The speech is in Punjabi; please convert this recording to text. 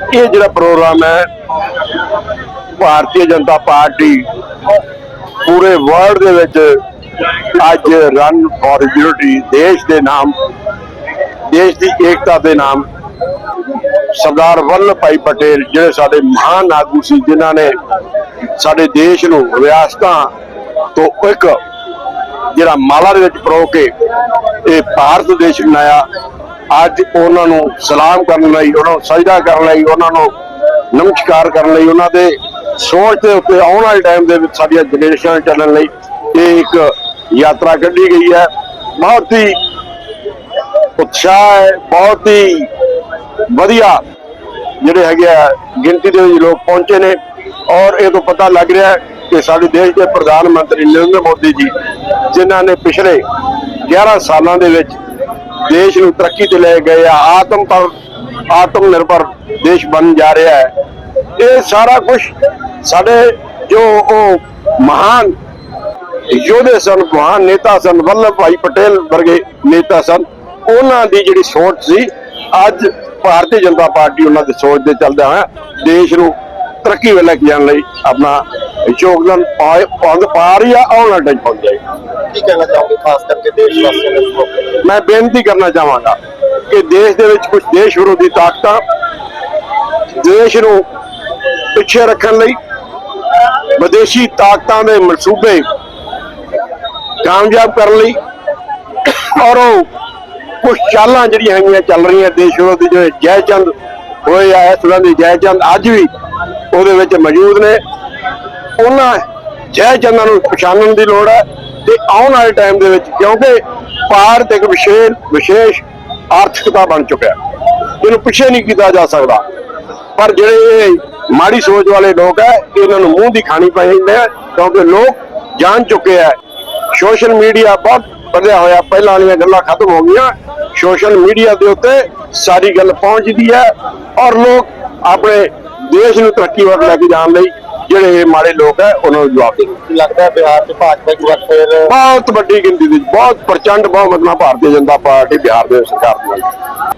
ਇਹ ਜਿਹੜਾ ਪ੍ਰੋਗਰਾਮ ਹੈ, ਭਾਰਤੀ ਜਨਤਾ ਪਾਰਟੀ ਪੂਰੇ ਵਰਲਡ ਦੇ ਵਿੱਚ ਅੱਜ ਰਨ ਫॉर ਯੂਨਿਟੀ ਦੇਸ਼ ਦੇ ਨਾਮ, ਦੇਸ਼ ਦੀ ਏਕਤਾ ਦੇ ਨਾਮ, ਸਰਦਾਰ ਵੱਲਭ ਭਾਈ ਪਟੇਲ ਜਿਹੜੇ ਸਾਡੇ ਮਹਾਨ ਆਗੂ ਸੀ, ਜਿਨ੍ਹਾਂ ਨੇ ਸਾਡੇ ਦੇਸ਼ ਨੂੰ ਰਿਆਸਤਾਂ ਤੋਂ ਇੱਕ ਜਿਹੜਾ ਮਾਲਾ ਦੇ ਵਿੱਚ ਪਰੋ ਕੇ ਇਹ ਭਾਰਤ ਦੇਸ਼ ਬਣਾਇਆ ਅੱਜ ਉਹਨਾਂ ਨੂੰ ਸਲਾਮ ਕਰਨ ਲਈ, ਉਹਨਾਂ ਨੂੰ ਸਜਦਾ ਕਰਨ ਲਈ, ਉਹਨਾਂ ਨੂੰ ਨਮਸਕਾਰ ਕਰਨ ਲਈ, ਉਹਨਾਂ ਦੇ ਸੋਚ ਦੇ ਉੱਤੇ ਆਉਣ ਵਾਲੇ ਟਾਈਮ ਦੇ ਵਿੱਚ ਸਾਡੀਆਂ ਜਨਰੇਸ਼ਨ ਚੱਲਣ ਲਈ ਇਹ ਇੱਕ ਯਾਤਰਾ ਕੱਢੀ ਗਈ ਹੈ। ਬਹੁਤ ਹੀ ਉਤਸ਼ਾਹ ਹੈ, ਬਹੁਤ ਹੀ ਵਧੀਆ ਜਿਹੜੇ ਹੈਗੇ ਆ, ਗਿਣਤੀ ਦੇ ਵਿੱਚ ਲੋਕ ਪਹੁੰਚੇ ਨੇ ਔਰ ਇਹ ਤੋਂ ਪਤਾ ਲੱਗ ਰਿਹਾ ਕਿ ਸਾਡੇ ਦੇਸ਼ ਦੇ ਪ੍ਰਧਾਨ ਮੰਤਰੀ ਨਰਿੰਦਰ ਮੋਦੀ ਜੀ, ਜਿਨ੍ਹਾਂ ਨੇ ਪਿਛਲੇ 11 ਸਾਲਾਂ ਦੇ ਵਿੱਚ ਦੇਸ਼ ਨੂੰ ਤਰੱਕੀ ਤੇ ਲੈ ਗਏ ਆ, ਆਤਮ ਪਰ ਆਤਮ ਨਿਰਭਰ ਦੇਸ਼ ਬਣ ਜਾ ਰਿਹਾ ਹੈ। ਇਹ ਸਾਰਾ ਕੁਝ ਸਾਡੇ ਜੋ ਉਹ ਮਹਾਨ ਯੋਧੇ ਸਨ, ਮਹਾਨ ਨੇਤਾ ਸਨ, ਵੱਲਭ ਭਾਈ ਪਟੇਲ ਵਰਗੇ ਨੇਤਾ ਸਨ, ਉਹਨਾਂ ਦੀ ਜਿਹੜੀ ਸੋਚ ਸੀ, ਅੱਜ ਭਾਰਤੀ ਜਨਤਾ ਪਾਰਟੀ ਉਹਨਾਂ ਦੀ ਸੋਚ ਦੇ ਚੱਲਦਾ ਹੋਇਆ ਦੇਸ਼ ਨੂੰ ਤਰੱਕੀ ਵੱਲ ਲੈ ਕੇ ਜਾਣ ਲਈ ਆਪਣਾ ਯੋਗਦਾਨ ਪਾਉਂਦ ਪਾ ਰਹੀ ਆ ਆਉਣ ਵਾਲੇ ਟਾਈਮ ਪਹੁੰਚ ਜਾਏਗਾ ਕੀ ਕਹਿਣਾ ਚਾਹੋਗੇ ਖਾਸ ਕਰਕੇ ਦੇਸ਼ ਵਾਸੀਆਂ ਨੂੰ? ਮੈਂ ਬੇਨਤੀ ਕਰਨਾ ਚਾਹਾਂਗਾ ਕਿ ਦੇਸ਼ ਦੇ ਵਿੱਚ ਕੁਝ ਦੇਸ਼ ਵਿਰੋਧੀ ਤਾਕਤਾਂ ਦੇਸ਼ ਨੂੰ ਪਿੱਛੇ ਰੱਖਣ ਲਈ ਵਿਦੇਸ਼ੀ ਤਾਕਤਾਂ ਦੇ ਮਨਸੂਬੇ ਕਾਮਯਾਬ ਕਰਨ ਲਈ ਔਰ ਉਹ ਕੁਝ ਚਾਲਾਂ ਜਿਹੜੀਆਂ ਹੈਗੀਆਂ ਚੱਲ ਰਹੀਆਂ ਦੇਸ਼ ਵਿਰੋਧੀ ਜਿਵੇਂ ਜੈ ਚੰਦ ਹੋਏ ਆ ਇਸ ਤਰ੍ਹਾਂ ਦੀ ਜੈ ਚੰਦ ਅੱਜ ਵੀ ਉਹਦੇ ਵਿੱਚ ਮੌਜੂਦ ਨੇ ਉਹਨਾਂ ਜੈ ਚੰਦਾਂ ਨੂੰ ਪਛਾਣਨ ਦੀ ਲੋੜ ਹੈ ਤੇ ਆਉਣ ਵਾਲੇ ਟਾਈਮ ਦੇ ਵਿੱਚ ਕਿਉਂਕਿ ਭਾਰਤ ਇੱਕ ਵਿਸ਼ੇਸ਼ ਵਿਸ਼ੇਸ਼ ਆਰਥਿਕਤਾ ਬਣ ਚੁੱਕਿਆ ਇਹਨੂੰ ਪਿੱਛੇ ਨਹੀਂ ਕੀਤਾ ਜਾ ਸਕਦਾ। ਪਰ ਜਿਹੜੇ ਮਾੜੀ ਸੋਚ ਵਾਲੇ ਲੋਕ ਹੈ, ਇਹਨਾਂ ਨੂੰ ਮੂੰਹ ਦੀ ਖਾਣੀ ਪੈਂਦੇ ਹੈ, ਕਿਉਂਕਿ ਲੋਕ ਜਾਣ ਚੁੱਕੇ ਹੈ। ਸੋਸ਼ਲ ਮੀਡੀਆ ਬਹੁਤ ਵਧਿਆ ਹੋਇਆ, ਪਹਿਲਾਂ ਵਾਲੀਆਂ ਗੱਲਾਂ ਖਤਮ ਹੋ ਗਈਆਂ। ਸੋਸ਼ਲ ਮੀਡੀਆ ਦੇ ਉੱਤੇ ਸਾਰੀ ਗੱਲ ਪਹੁੰਚਦੀ ਹੈ ਔਰ ਲੋਕ ਆਪਣੇ ਦੇਸ਼ ਨੂੰ ਤਰੱਕੀ ਵੱਲ ਲੈ ਕੇ ਜਾਣ ਲਈ ਜਿਹੜੇ ਮਾੜੇ ਲੋਕ ਹੈ ਉਹਨਾਂ ਨੂੰ ਜਵਾਬ ਦੇਣ ਕੀ ਲੱਗਦਾ ਹੈ ਬਿਹਾਰ ਚ ਭਾਜਪਾ ਇੱਕ ਵਾਰ ਫਿਰ ਬਹੁਤ ਵੱਡੀ ਗਿਣਤੀ ਵਿੱਚ ਬਹੁਤ ਪ੍ਰਚੰਡ ਬਹੁਮਤ ਨਾਲ ਭਾਰਤੀ ਜਨਤਾ ਪਾਰਟੀ ਬਿਹਾਰ ਦੇ ਸਰਕਾਰ ਦੇ ਨਾਲ।